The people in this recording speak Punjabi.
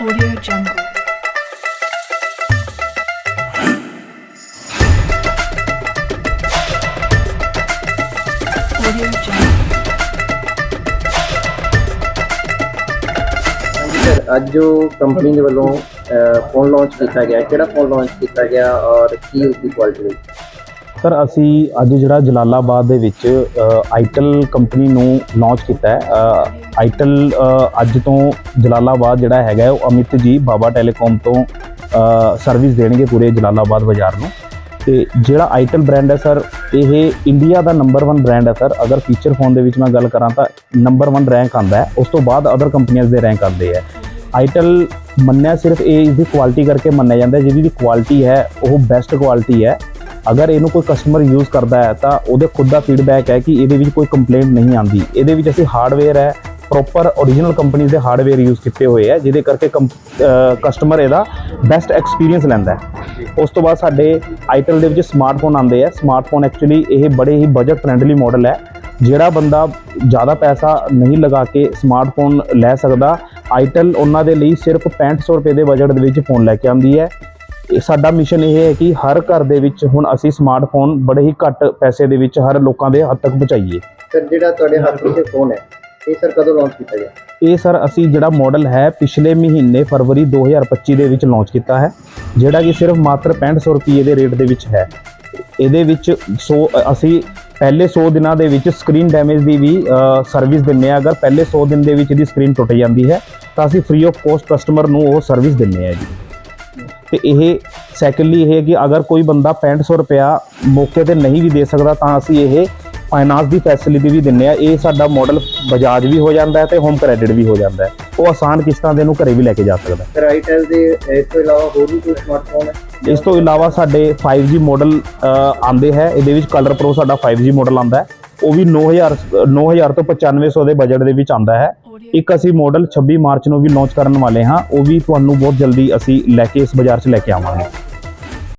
Audio Jungle. Audio Jungle. ਹਾਂਜੀ ਸਰ ਅੱਜ ਜੋ ਕੰਪਨੀ ਦੇ ਵੱਲੋਂ ਫੋਨ ਲਾਂਚ ਕੀਤਾ ਗਿਆ ਕਿਹੜਾ ਫੋਨ ਲਾਂਚ ਕੀਤਾ ਗਿਆ ਔਰ ਕੀ ਉਸ ਦੀ ਕੁਆਲਿਟੀ ਰਹੀ ਸਰ, ਅਸੀਂ ਅੱਜ ਜਿਹੜਾ ਜਲਾਲਾਬਾਦ ਦੇ ਵਿੱਚ ਆਈਟਲ ਕੰਪਨੀ ਨੂੰ ਲਾਂਚ ਕੀਤਾ ਹੈ। ਆਈਟਲ ਅੱਜ ਤੋਂ ਜਲਾਲਾਬਾਦ ਜਿਹੜਾ ਹੈਗਾ ਉਹ ਅਮਿਤ ਜੀ ਬਾਬਾ ਟੈਲੀਕਾਮ ਤੋਂ ਸਰਵਿਸ ਦੇਣਗੇ ਪੂਰੇ ਜਲਾਲਾਬਾਦ ਬਾਜ਼ਾਰ ਨੂੰ। ਤੇ ਜਿਹੜਾ ਆਈਟਲ ਬ੍ਰਾਂਡ ਹੈ ਸਰ, ਇਹ ਇੰਡੀਆ ਦਾ ਨੰਬਰ 1 ਬ੍ਰਾਂਡ ਹੈ ਸਰ। ਅਗਰ ਫੀਚਰ ਫੋਨ ਦੇ ਵਿੱਚ ਮੈਂ ਗੱਲ ਕਰਾਂ ਤਾਂ ਨੰਬਰ 1 ਰੈਂਕ ਆਂਦਾ ਹੈ। ਉਸ ਤੋਂ ਬਾਅਦ ਅਦਰ ਕੰਪਨੀਆਂ ਦੇ ਰੈਂਕ ਆਉਂਦੇ ਹੈ। ਆਈਟਲ ਮੰਨਿਆ ਸਿਰਫ ਇਹ ਇਸ ਦੀ ਕੁਆਲਿਟੀ ਕਰਕੇ ਮੰਨਿਆ ਜਾਂਦਾ ਜਿਹਦੀ ਦੀ ਕੁਆਲਿਟੀ ਹੈ, ਉਹ ਬੈਸਟ ਕੁਆਲਿਟੀ ਹੈ। ਅਗਰ ਇਹਨੂੰ ਕੋਈ ਕਸਟਮਰ ਯੂਜ਼ ਕਰਦਾ ਹੈ ਤਾਂ ਉਹਦੇ ਖੁਦ ਦਾ ਫੀਡਬੈਕ ਹੈ ਕਿ ਇਹਦੇ ਵਿੱਚ ਕੋਈ ਕੰਪਲੇਂਟ ਨਹੀਂ ਆਂਦੀ ਇਹਦੇ ਵਿੱਚ ਅਸੀਂ ਹਾਰਡਵੇਅਰ ਹੈ ਪ੍ਰੋਪਰ origignal ਕੰਪਨੀਜ਼ ਦੇ ਹਾਰਡਵੇਅਰ ਯੂਜ਼ ਕੀਤੇ ਹੋਏ ਹੈ ਜਿਹਦੇ ਕਰਕੇ ਕਸਟਮਰ ਇਹਦਾ ਬੈਸਟ ਐਕਸਪੀਰੀਅੰਸ ਲੈਂਦਾ ਹੈ। ਉਸ ਤੋਂ ਬਾਅਦ ਸਾਡੇ ਆਈਟਲ ਦੇ ਵਿੱਚ ਸਮਾਰਟਫੋਨ ਆਉਂਦੇ ਆ ਸਮਾਰਟਫੋਨ ਐਕਚੁਅਲੀ ਇਹ ਬੜੇ ਹੀ ਬਜਟ ਫ੍ਰੈਂਡਲੀ ਮਾਡਲ ਹੈ। ਜਿਹੜਾ ਬੰਦਾ ਜ਼ਿਆਦਾ ਪੈਸਾ ਨਹੀਂ ਲਗਾ ਕੇ ਸਮਾਰਟਫੋਨ ਲੈ ਸਕਦਾ ਆਈਟਲ ਉਹਨਾਂ ਦੇ ਲਈ ਸਿਰਫ 6500 ਰੁਪਏ ਦੇ ਬਜਟ ਦੇ ਵਿੱਚ ਫੋਨ ਲੈ ਕੇ ਆਉਂਦੀ ਹੈ। ਸਾਡਾ ਮਿਸ਼ਨ ਇਹ ਹੈ ਕਿ ਹਰ ਘਰ ਦੇ ਵਿੱਚ ਹੁਣ ਅਸੀਂ ਸਮਾਰਟਫੋਨ ਬੜੇ ਹੀ ਘੱਟ ਪੈਸੇ ਦੇ ਵਿੱਚ ਹਰ ਲੋਕਾਂ ਦੇ ਹੱਦ ਤੱਕ ਪਹੁੰਚਾਈਏ। ਸਰ ਜਿਹੜਾ ਤੁਹਾਡੇ ਹੱਥ ਵਿੱਚ ਫੋਨ ਹੈ ਇਹ ਸਰ ਕਦੋਂ ਲਾਂਚ ਕੀਤਾ ਗਿਆ? ਇਹ ਸਰ ਅਸੀਂ ਜਿਹੜਾ ਮਾਡਲ ਹੈ ਪਿਛਲੇ ਮਹੀਨੇ ਫਰਵਰੀ 2025 ਦੇ ਵਿੱਚ ਲਾਂਚ ਕੀਤਾ ਹੈ ਜਿਹੜਾ ਕਿ ਸਿਰਫ ਮਾਤਰ 6500 ਰੁਪਏ ਦੇ ਰੇਟ ਦੇ ਵਿੱਚ ਹੈ। ਇਹਦੇ ਵਿੱਚ 100 ਅਸੀਂ ਪਹਿਲੇ 100 ਦਿਨਾਂ ਦੇ ਵਿੱਚ ਸਕਰੀਨ ਡੈਮੇਜ ਦੀ ਵੀ ਸਰਵਿਸ ਦਿੰਨੇ ਆ ਅਗਰ ਪਹਿਲੇ 100 ਦਿਨ ਦੇ ਵਿੱਚ ਇਹਦੀ ਸਕਰੀਨ ਟੁੱਟ ਜਾਂਦੀ ਹੈ ਤਾਂ ਅਸੀਂ ਫ੍ਰੀ ਆਫ ਕੋਸਟ ਕਸਟਮਰ ਨੂੰ ਉਹ ਸਰਵਿਸ ਦਿੰਨੇ ਆ ਜੀ। ਤੇ ਇਹ ਸੈਕੰਡਲੀ ਇਹ ਹੈ ਕਿ ਅਗਰ ਕੋਈ ਬੰਦਾ 6500 ਰੁਪਿਆ ਮੌਕੇ ਤੇ ਨਹੀਂ ਵੀ ਦੇ ਸਕਦਾ ਤਾਂ ਅਸੀਂ ਇਹ ਫਾਈਨਾਂਸ ਦੀ ਫੈਸਿਲਿਟੀ ਵੀ ਦਿੰਨੇ ਆ। ਇਹ ਸਾਡਾ ਮਾਡਲ ਬਜਾਜ ਵੀ ਹੋ ਜਾਂਦਾ ਹੈ ਤੇ ਹੋਮ ਕ੍ਰੈਡਿਟ ਵੀ ਹੋ ਜਾਂਦਾ ਹੈ। ਉਹ ਆਸਾਨ ਕਿਸ਼ਤਾਂ ਦੇ ਨੂੰ ਘਰੇ ਵੀ ਲੈ ਕੇ ਜਾ ਸਕਦਾ ਹੈ। ਸਰ ਆਈਟਲ ਦੇ ਇਸ ਤੋਂ ਇਲਾਵਾ ਹੋਰ ਵੀ ਕੋਈ ਸਮਾਰਟਫੋਨ ਹੈ? ਇਸ ਤੋਂ ਇਲਾਵਾ ਸਾਡੇ 5G ਮਾਡਲ ਆਂਦੇ ਹੈ। ਇਹਦੇ ਵਿੱਚ ਕਲਰ ਪ੍ਰੋ ਸਾਡਾ 5G ਮਾਡਲ ਆਂਦਾ ਹੈ। ਉਹ ਵੀ 9000 9000 ਤੋਂ 9500 ਦੇ ਬਜਟ ਦੇ ਵਿੱਚ ਆਂਦਾ ਹੈ Audio. ਇੱਕ ਅਸੀਂ ਮਾਡਲ 26 ਮਾਰਚ ਨੂੰ ਵੀ ਲਾਂਚ ਕਰਨ ਵਾਲੇ ਹਾਂ ਉਹ ਵੀ ਤੁਹਾਨੂੰ ਬਹੁਤ ਜਲਦੀ ਅਸੀਂ ਲੈ ਕੇ ਇਸ ਬਾਜ਼ਾਰ 'ਚ ਲੈ ਕੇ ਆਵਾਂਗੇ